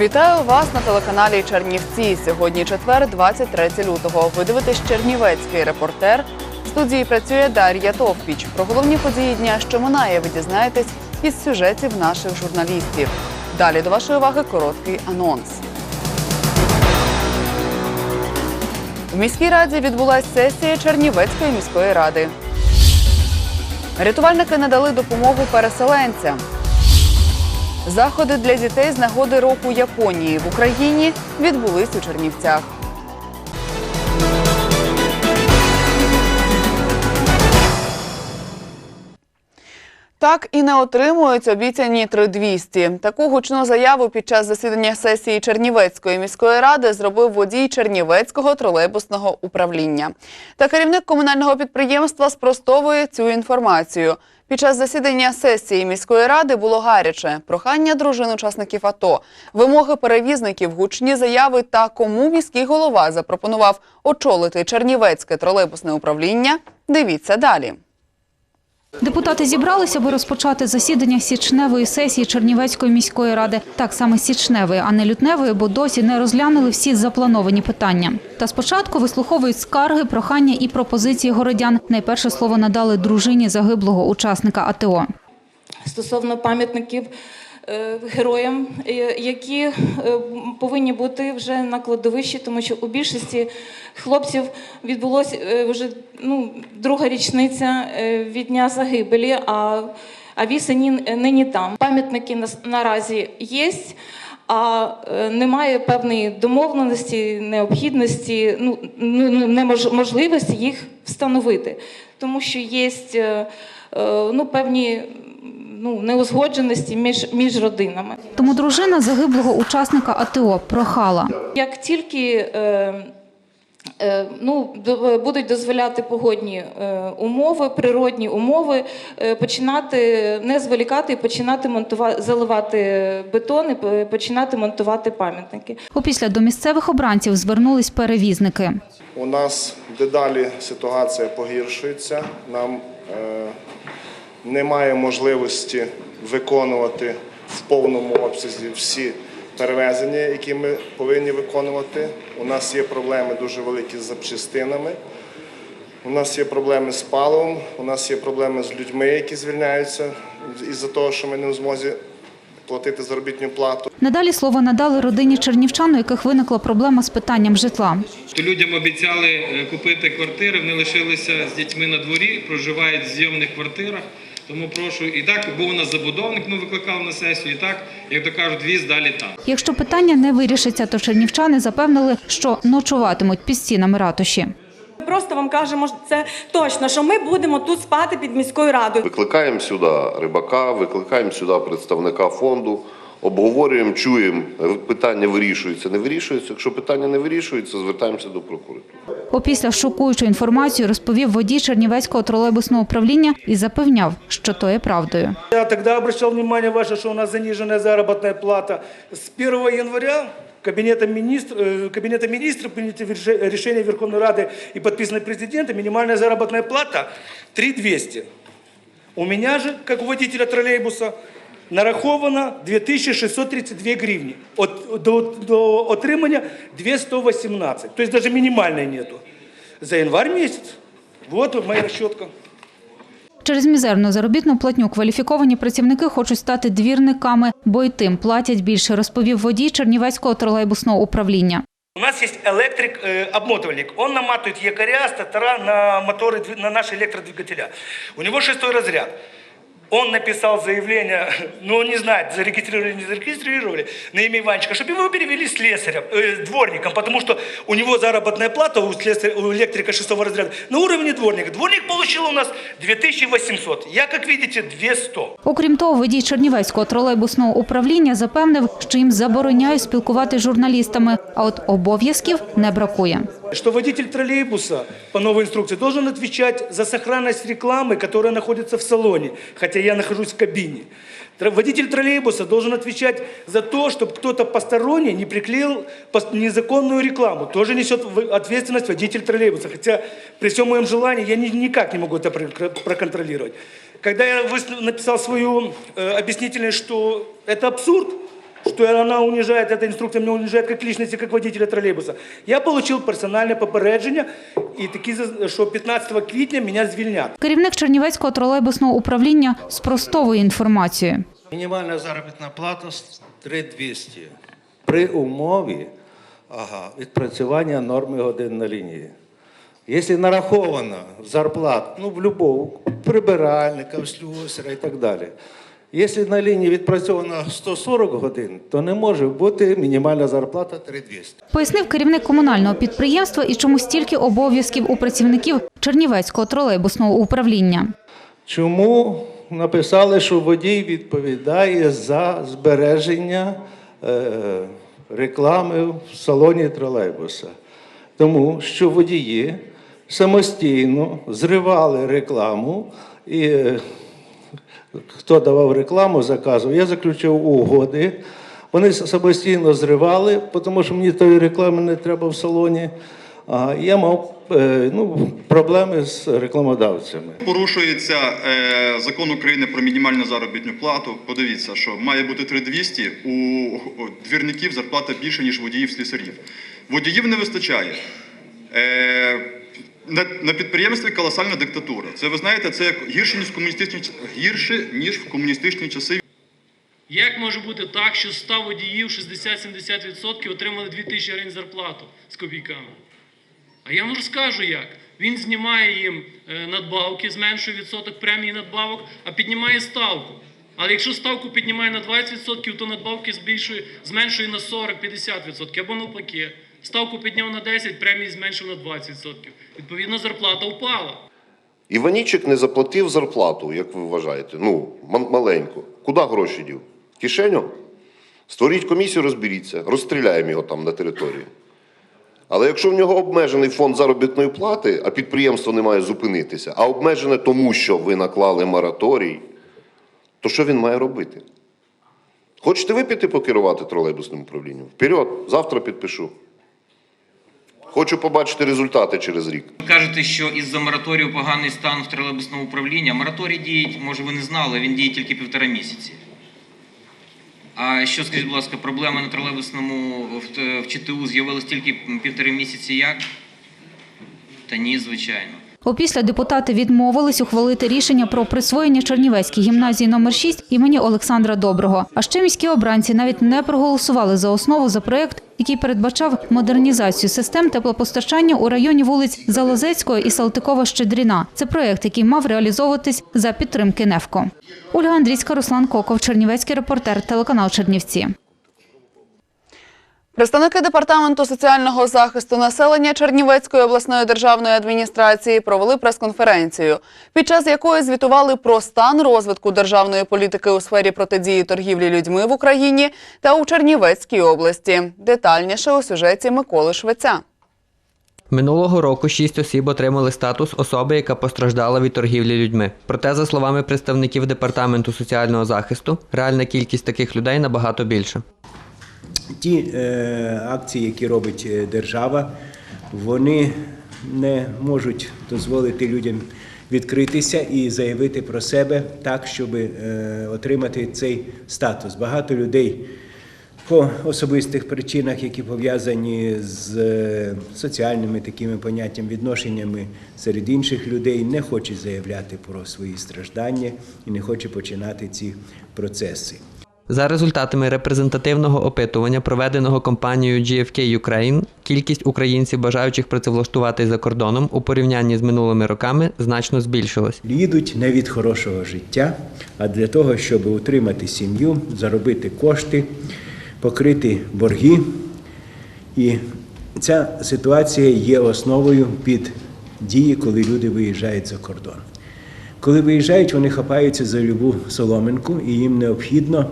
Вітаю вас на телеканалі Чернівці. Сьогодні четвер, 23 лютого. Ви дивитесь Чернівецький репортер. В студії працює Дар'я Товпіч. Про головні події дня, що минає, ви дізнаєтесь із сюжетів наших журналістів. Далі до вашої уваги короткий анонс. В міській раді відбулася сесія Чернівецької міської ради. Рятувальники надали допомогу переселенцям. Заходи для дітей з нагоди року Японії в Україні відбулись у Чернівцях. Так і не отримують обіцяні 3200. Таку гучну заяву під час засідання сесії Чернівецької міської ради зробив водій Чернівецького тролейбусного управління. Та керівник комунального підприємства спростовує цю інформацію. Під час засідання сесії міської ради було гаряче прохання дружин учасників АТО, вимоги перевізників, гучні заяви та кому міський голова запропонував очолити Чернівецьке тролейбусне управління. Дивіться далі. Депутати зібралися, аби розпочати засідання січневої сесії Чернівецької міської ради. Так саме січневої, а не лютневої, бо досі не розглянули всі заплановані питання. Та спочатку вислуховують скарги, прохання і пропозиції городян. Найперше слово надали дружині загиблого учасника АТО. стосовно пам'ятників героям, е, які е, повинні бути вже на кладовищі, тому що у більшості хлопців відбулося е, вже ну, друга річниця е, від дня загибелі, а, а віси ні- нині там. Пам'ятники наразі є. А е, немає певної домовленості, необхідності, ну, ну неможливості їх встановити, тому що є е, е, ну, певні ну, неузгодженості між, між родинами. Тому дружина загиблого учасника АТО прохала. Як тільки е, е, ну, будуть дозволяти погодні е, умови, природні умови, е, починати не зволікати і починати монтувати, заливати бетон і починати монтувати пам'ятники. Опісля до місцевих обранців звернулись перевізники. У нас дедалі ситуація погіршується. Нам е, немає можливості виконувати в повному обсязі всі перевезення, які ми повинні виконувати. У нас є проблеми дуже великі з запчастинами. У нас є проблеми з паливом, у нас є проблеми з людьми, які звільняються із-за того, що ми не в змозі платити заробітну плату. Надалі слово надали родині чернівчан, у яких виникла проблема з питанням житла. Людям обіцяли е, купити квартири, вони лишилися з дітьми на дворі, проживають в зйомних квартирах. Тому прошу, і так був у нас забудовник, ми викликали на сесію, і так, як то кажуть, віз далі там. Якщо питання не вирішиться, то чернівчани запевнили, що ночуватимуть під стінами ратуші. Просто вам кажемо що це точно, що ми будемо тут спати під міською радою. Викликаємо сюди рибака, викликаємо сюди представника фонду, обговорюємо, чуємо, питання вирішується, не вирішується. Якщо питання не вирішується, звертаємося до прокуратури. Опісля шокуючу інформацію розповів водій Чернівецького тролейбусного управління і запевняв, що то є правдою. Я тогда обращал внимание ваше, что у нас заниженная заработная плата. С 1 января Кабинетом, министр, э, Кабинетом министров принято решение Верховной Рады и подписано президентом. Минимальная заработная плата 3200. У меня же, как у водителя троллейбуса, нараховано 2632 гривни. От, до, до отримання 2118. То есть даже минимальной нету. За январь месяц. Вот моя расчетка. Через мізерну заробітну платню кваліфіковані працівники хочуть стати двірниками, бо й тим платять більше, розповів водій Чернівецького тролейбусного управління. У нас есть электрик-обмотывальник. Он наматывает якоря, статора на моторы, дви- на наши электродвигателя. У него шестой разряд. Он написал заявление, ну он не знает, зарегистрировали, не зарегистрировали, на имя Иванчика, чтобы его перевели слесарем, э, дворником, потому что у него заработная плата у, слесаря, у электрика шестого разряда на уровне дворника. Дворник получил у нас 2800, я, как видите, 200. Окрім того, водій Чернівецького тролейбусного управління запевнив, що їм забороняють спілкувати з журналістами, а от обов'язків не бракує. Что водитель троллейбуса по новой инструкции должен отвечать за сохранность рекламы, которая находится в салоне, хотя я нахожусь в кабине. Водитель троллейбуса должен отвечать за то, чтобы кто-то посторонний не приклеил незаконную рекламу. Тоже несет ответственность водитель троллейбуса. Хотя при всем моем желании я ни- никак не могу это проконтролировать. Когда я написал свою э, объяснительную, что это абсурд, что она унижает, эта инструкция меня унижает как личности, как водителя троллейбуса. Я получил персональне попередження і такі, за- що 15 квітня мене звільнять. Керівник Чернівецького тролейбусного управління спростовує інформацію. Мінімальна заробітна плата 3200 при умові ага, відпрацювання норми годин на лінії. Якщо нарахована зарплата, ну в любого прибиральника, слюсаря і так далі. Якщо на лінії відпрацьовано 140 годин, то не може бути мінімальна зарплата 3200. Пояснив керівник комунального підприємства і чому стільки обов'язків у працівників Чернівецького тролейбусного управління. Чому написали, що водій відповідає за збереження е, реклами в салоні тролейбуса? Тому що водії самостійно зривали рекламу і е, хто давав рекламу, заказував, я заключив угоди. Вони самостійно зривали, тому що мені тої реклами не треба в салоні. А я мав е, ну, проблеми з рекламодавцями. Порушується е, закон України про мінімальну заробітну плату. Подивіться, що має бути 3200, у двірників зарплата більше, ніж водіїв слісарів. Водіїв не вистачає. Е, на, на підприємстві колосальна диктатура. Це ви знаєте, це гірше, ніж в комуністичні гірше, ніж в комуністичні часи. Як може бути так, що з 100 водіїв 60-70% отримали 2000 гривень зарплату з копійками? А я вам розкажу як. Він знімає їм е, надбавки, зменшує відсоток премії надбавок, а піднімає ставку. Але якщо ставку піднімає на 20%, то надбавки збільшує, зменшує на 40-50%, або навпаки. Ставку підняв на 10, премії зменшив на 20%. Відповідно, зарплата впала. Іванічик не заплатив зарплату, як ви вважаєте. Ну, м- маленьку. Куди гроші дів? Кишеню? Створіть комісію, розберіться, розстріляємо його там на території. Але якщо в нього обмежений фонд заробітної плати, а підприємство не має зупинитися, а обмежене тому, що ви наклали мораторій, то що він має робити? Хочете ви піти покерувати тролейбусним управлінням? Вперед, завтра підпишу. Хочу побачити результати через рік. Ви кажете, що із-за мораторію поганий стан в тролейбусному управлінні. Мораторій діє, може ви не знали, він діє тільки півтора місяці. А що, скажіть, будь ласка, проблеми на тролейбусному в, в ЧТУ з'явились тільки півтори місяці як? Та ні, звичайно. Опісля депутати відмовились ухвалити рішення про присвоєння Чернівецькій гімназії номер 6 імені Олександра Доброго. А ще міські обранці навіть не проголосували за основу за проект, який передбачав модернізацію систем теплопостачання у районі вулиць Залозецького і Салтикова-Щедріна. Це проект, який мав реалізовуватись за підтримки НЕФКО. Ольга Андрійська, Руслан Коков, Чернівецький репортер, телеканал Чернівці. Представники департаменту соціального захисту населення Чернівецької обласної державної адміністрації провели прес-конференцію, під час якої звітували про стан розвитку державної політики у сфері протидії торгівлі людьми в Україні та у Чернівецькій області. Детальніше у сюжеті Миколи Швеця. Минулого року шість осіб отримали статус особи, яка постраждала від торгівлі людьми. Проте, за словами представників департаменту соціального захисту, реальна кількість таких людей набагато більша. Ті е, акції, які робить е, держава, вони не можуть дозволити людям відкритися і заявити про себе так, щоб е, отримати цей статус. Багато людей по особистих причинах, які пов'язані з е, соціальними такими поняттями, відношеннями серед інших людей, не хочуть заявляти про свої страждання і не хочуть починати ці процеси. За результатами репрезентативного опитування, проведеного компанією GFK Ukraine, кількість українців, бажаючих працевлаштуватись за кордоном у порівнянні з минулими роками значно збільшилась. Їдуть не від хорошого життя, а для того, щоб утримати сім'ю, заробити кошти, покрити борги. І ця ситуація є основою під дії, коли люди виїжджають за кордон. Коли виїжджають, вони хапаються за любу соломинку, і їм необхідно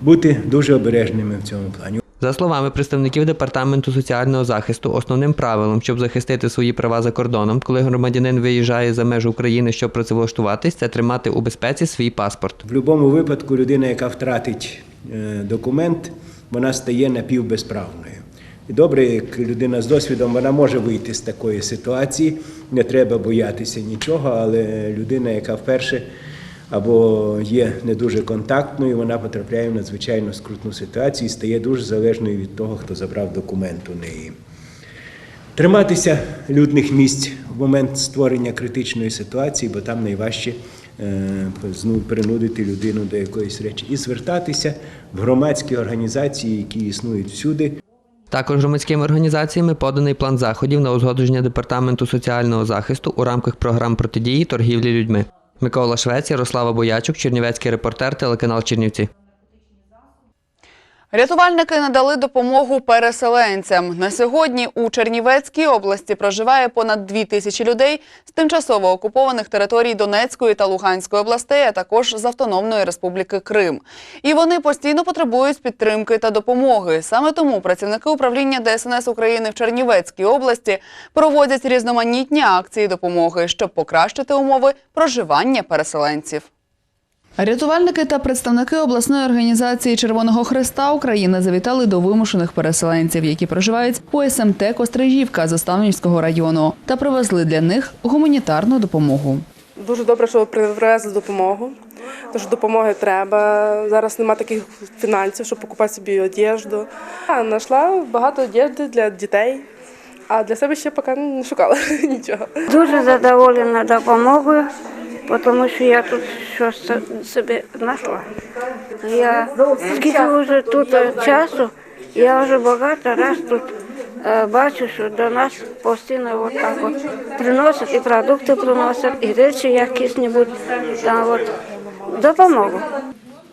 бути дуже обережними в цьому плані. За словами представників департаменту соціального захисту, основним правилом, щоб захистити свої права за кордоном, коли громадянин виїжджає за межі України, щоб працевлаштуватись, це тримати у безпеці свій паспорт. В будь-якому випадку людина, яка втратить е, документ, вона стає напівбезправною. І добре, як людина з досвідом, вона може вийти з такої ситуації, не треба боятися нічого, але людина, яка вперше або є не дуже контактною, вона потрапляє в надзвичайно скрутну ситуацію і стає дуже залежною від того, хто забрав документ у неї. Триматися людних місць в момент створення критичної ситуації, бо там найважче е, принудити людину до якоїсь речі, і звертатися в громадські організації, які існують всюди. Також громадськими організаціями поданий план заходів на узгодження департаменту соціального захисту у рамках програм протидії торгівлі людьми. Микола Швець, Ярослава Боячук, Чернівецький репортер, телеканал Чернівці. Рятувальники надали допомогу переселенцям. На сьогодні у Чернівецькій області проживає понад дві тисячі людей з тимчасово окупованих територій Донецької та Луганської областей, а також з Автономної Республіки Крим. І вони постійно потребують підтримки та допомоги. Саме тому працівники управління ДСНС України в Чернівецькій області проводять різноманітні акції допомоги, щоб покращити умови проживання переселенців. Рятувальники та представники обласної організації Червоного Христа України завітали до вимушених переселенців, які проживають у СМТ Кострижівка Заставнівського району, та привезли для них гуманітарну допомогу. Дуже добре, що привезли допомогу. Тому що допомоги треба. Зараз немає таких фінансів, щоб покупати собі одежду. А знайшла багато одежди для дітей, а для себе ще поки не шукала нічого. Дуже задоволена допомогою, тому що я тут щось собі знайшла. Я скільки вже тут часу, я вже багато раз тут е, бачу, що до нас постійно от так от приносять і продукти приносять, і речі якісь-небудь там от допомогу.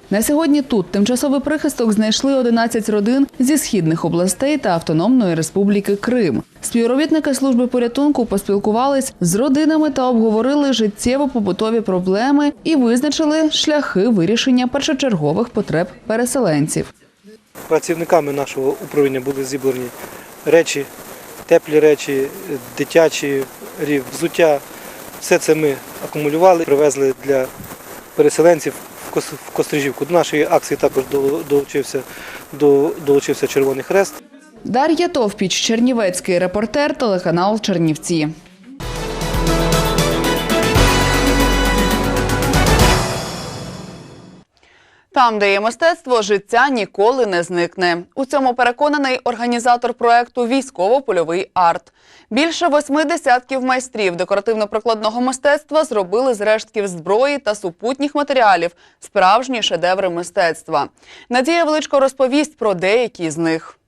На сьогодні тут тимчасовий прихисток знайшли 11 родин зі східних областей та Автономної Республіки Крим. Співробітники служби порятунку поспілкувались з родинами та обговорили життєво-побутові проблеми і визначили шляхи вирішення першочергових потреб переселенців. Працівниками нашого управління були зібрані речі, теплі речі, дитячі, взуття. Все це ми акумулювали, привезли для переселенців в Кострижівку. До нашої акції також до- долучився, до- долучився Червоний Хрест. Дар'я Товпіч, Чернівецький репортер, телеканал Чернівці. Там, де є мистецтво, життя ніколи не зникне. У цьому переконаний організатор проекту Військово-польовий арт. Більше восьми десятків майстрів декоративно-прикладного мистецтва зробили з рештків зброї та супутніх матеріалів справжні шедеври мистецтва. Надія Величко розповість про деякі з них.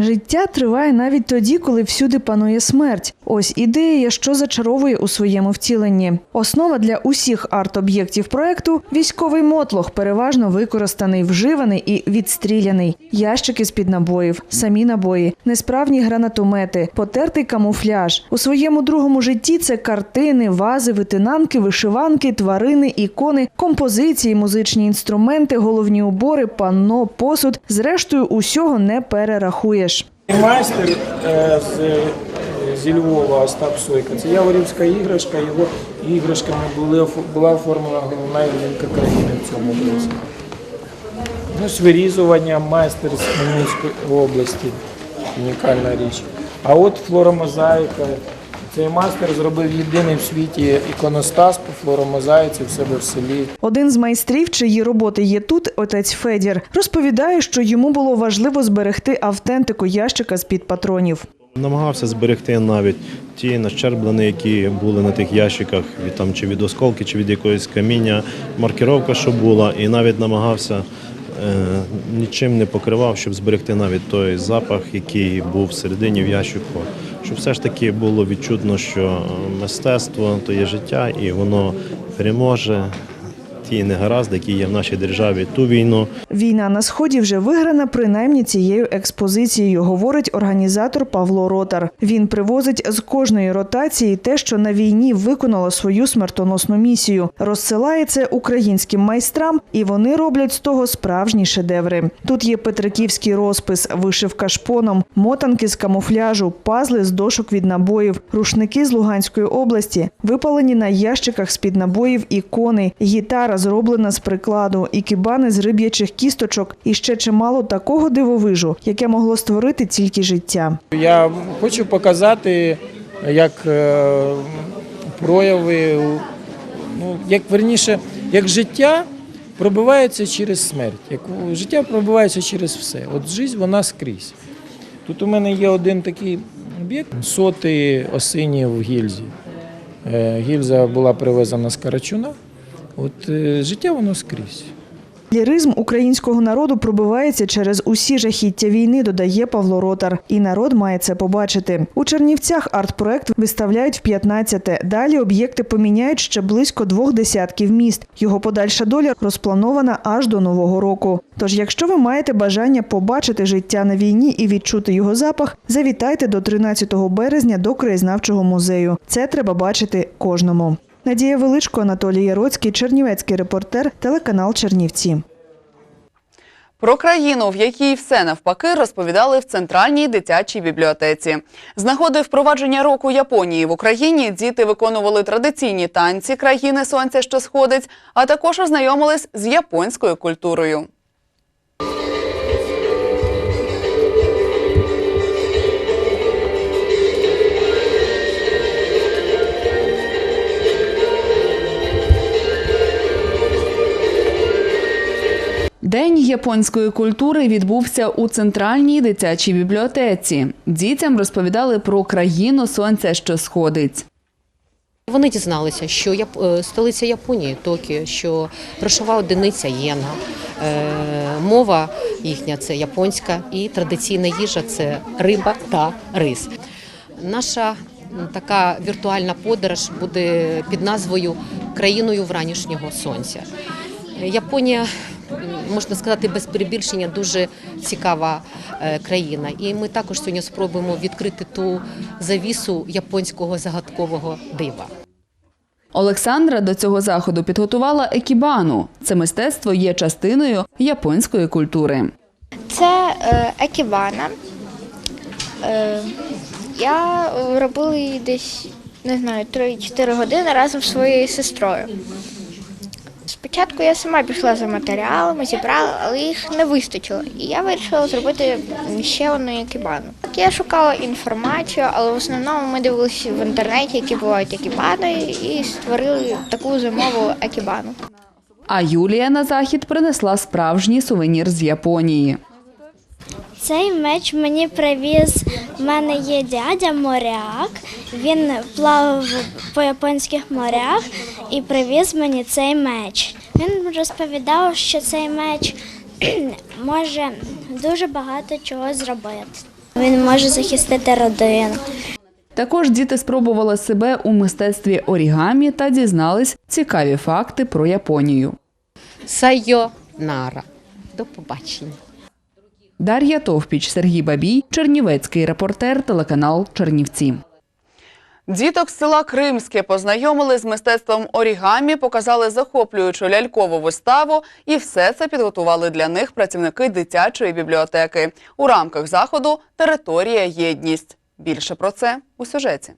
Життя триває навіть тоді, коли всюди панує смерть. Ось ідея, що зачаровує у своєму втіленні. Основа для усіх арт-об'єктів проекту військовий мотлох, переважно використаний, вживаний і відстріляний. Ящики з під набоїв, самі набої, несправні гранатомети, потертий камуфляж. У своєму другому житті це картини, вази, витинанки, вишиванки, тварини, ікони, композиції, музичні інструменти, головні убори, панно, посуд. Зрештою, усього не перерахуєш. Майстер е, з, зі Львова Остап Сойка. Це яворівська іграшка. Його іграшками були, була оформлена головна ялинка країни в цьому році. Ну, Свирізування вирізування майстер з Хмельницької області. Унікальна річ. А от флоромозаїка. Цей майстер зробив єдиний в світі іконостас по флоромозаїці в себе в селі. Один з майстрів, чиї роботи є тут, отець Федір, розповідає, що йому було важливо зберегти автентику ящика з під патронів. Намагався зберегти навіть ті нащерблені, які були на тих ящиках, від там чи від осколки, чи від якогось каміння, маркіровка, що була, і навіть намагався е, нічим не покривав, щоб зберегти навіть той запах, який був всередині в ящику. Щоб все ж таки було відчутно, що мистецтво то є життя, і воно переможе ті негаразди, які є в нашій державі, ту війну. Війна на сході вже виграна принаймні цією експозицією, говорить організатор Павло Ротар. Він привозить з кожної ротації те, що на війні виконало свою смертоносну місію. Розсилає це українським майстрам, і вони роблять з того справжні шедеври. Тут є петриківський розпис, вишивка шпоном, мотанки з камуфляжу, пазли з дошок від набоїв, рушники з Луганської області, випалені на ящиках з-під набоїв ікони, гітара зроблена з прикладу, і кібани з риб'ячих кісточок, і ще чимало такого дивовижу, яке могло створити тільки життя. Я хочу показати, як е, прояви, ну, як верніше, як життя пробивається через смерть, як життя пробивається через все. От життя вона скрізь. Тут у мене є один такий об'єкт соти осині в гільзі. Е, Гільза була привезена з Карачуна. От е, життя воно скрізь. Ліризм українського народу пробивається через усі жахіття війни, додає Павло Ротар. І народ має це побачити. У Чернівцях арт-проект виставляють в 15-те. Далі об'єкти поміняють ще близько двох десятків міст. Його подальша доля розпланована аж до нового року. Тож, якщо ви маєте бажання побачити життя на війні і відчути його запах, завітайте до 13 березня до краєзнавчого музею. Це треба бачити кожному. Надія Величко, Анатолій Яроцький, Чернівецький репортер, телеканал Чернівці. Про країну, в якій все навпаки, розповідали в центральній дитячій бібліотеці. З нагоди впровадження року Японії в Україні діти виконували традиційні танці країни сонця, що сходить, а також ознайомились з японською культурою. День японської культури відбувся у центральній дитячій бібліотеці. Дітям розповідали про країну сонця, що сходить. Вони дізналися, що е, столиця Японії Токіо, що грошова одиниця єна, е, мова їхня це японська, і традиційна їжа це риба та рис. Наша така віртуальна подорож буде під назвою Країною вранішнього сонця. Японія, можна сказати, без перебільшення дуже цікава е, країна. І ми також сьогодні спробуємо відкрити ту завісу японського загадкового дива. Олександра до цього заходу підготувала екібану. Це мистецтво є частиною японської культури. Це е, екібана. Е, я робила її десь, не знаю, 3-4 години разом з своєю сестрою. Спочатку я сама пішла за матеріалами, зібрала, але їх не вистачило. І я вирішила зробити ще одну екібану. Так я шукала інформацію, але в основному ми дивилися в інтернеті, які бувають екібани, і створили таку зимову екібану. А Юлія на захід принесла справжній сувенір з Японії. Цей меч мені привіз. У мене є дядя моряк. Він плавав по японських морях і привіз мені цей меч. Він розповідав, що цей меч може дуже багато чого зробити. Він може захистити родину. Також діти спробували себе у мистецтві орігамі та дізнались цікаві факти про Японію. Сайонара. До побачення. Дар'я Товпіч, Сергій Бабій, Чернівецький репортер, телеканал Чернівці. Діток з села Кримське познайомили з мистецтвом орігамі, показали захоплюючу лялькову виставу, і все це підготували для них працівники дитячої бібліотеки у рамках заходу Територія єдність. Більше про це у сюжеті.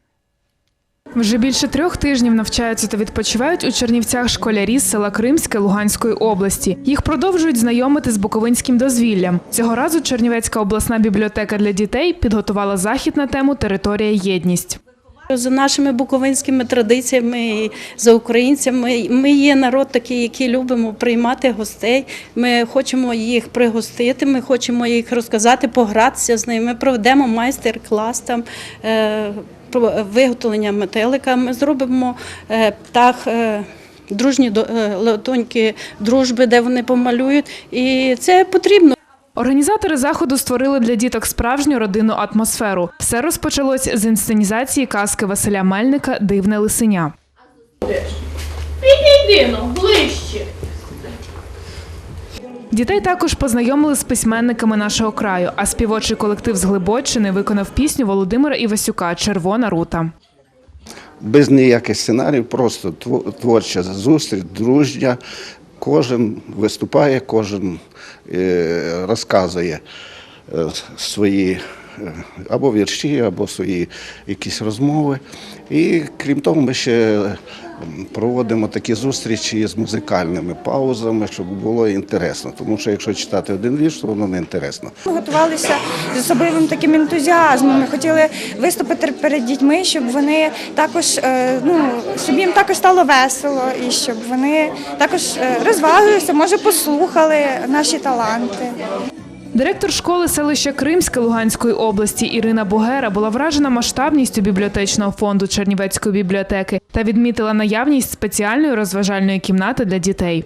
Вже більше трьох тижнів навчаються та відпочивають у Чернівцях школярі з села Кримське Луганської області. Їх продовжують знайомити з буковинським дозвіллям. Цього разу Чернівецька обласна бібліотека для дітей підготувала захід на тему Територія єдність. За нашими буковинськими традиціями за українцями, ми є народ такий, який любимо приймати гостей. Ми хочемо їх пригостити, ми хочемо їх розказати, погратися з ними. Ми проведемо майстер-клас там. Е, про виготовлення метелика. Ми зробимо е, птах. е, Дружні до- е, дружби, де вони помалюють, і це потрібно. Організатори заходу створили для діток справжню родинну атмосферу. Все розпочалось з інсценізації казки Василя Мельника Дивне лисеня. Підійди ну, ближче. Дітей також познайомили з письменниками нашого краю, а співочий колектив з Глибочини виконав пісню Володимира Івасюка Червона рута. Без ніяких сценаріїв, просто тво- творча зустріч, дружня. Кожен виступає, кожен е, розказує е, свої е, або вірші, або свої якісь розмови. І крім того, ми ще проводимо такі зустрічі з музикальними паузами, щоб було інтересно. Тому що якщо читати один вірш, то воно не інтересно. Ми готувалися з особливим таким ентузіазмом. Ми хотіли виступити перед дітьми, щоб вони також е, ну щоб їм також стало весело, і щоб вони також е, розважилися, може послухали наші таланти. Директор школи селища Кримське Луганської області Ірина Бугера була вражена масштабністю бібліотечного фонду Чернівецької бібліотеки та відмітила наявність спеціальної розважальної кімнати для дітей.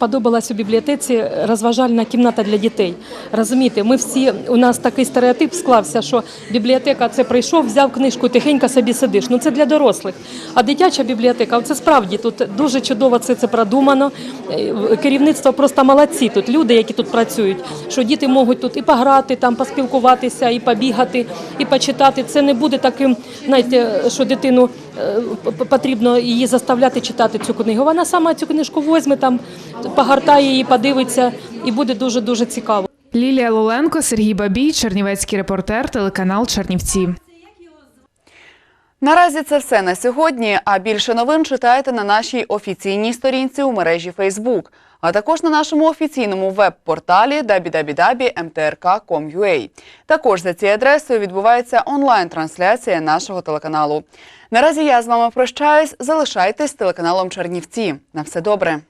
Сподобалась у бібліотеці розважальна кімната для дітей. Розумієте, ми всі у нас такий стереотип склався, що бібліотека це прийшов, взяв книжку, тихенько собі сидиш. Ну це для дорослих. А дитяча бібліотека, це справді тут дуже чудово це, це продумано. Е, Керівництво просто молодці. Тут люди, які тут працюють, що діти можуть тут і пограти, там поспілкуватися, і побігати, і почитати. Це не буде таким, знаєте, що дитину потрібно її заставляти читати цю книгу. Вона сама цю книжку возьме, там погортає її, подивиться, і буде дуже дуже цікаво. Лілія Лоленко, Сергій Бабій, Чернівецький репортер, телеканал Чернівці. Наразі це все на сьогодні. А більше новин читайте на нашій офіційній сторінці у мережі Facebook, а також на нашому офіційному веб-порталі www.mtrk.com.ua. Також за цією адресою відбувається онлайн-трансляція нашого телеканалу. Наразі я з вами прощаюсь. Залишайтесь телеканалом Чернівці. На все добре.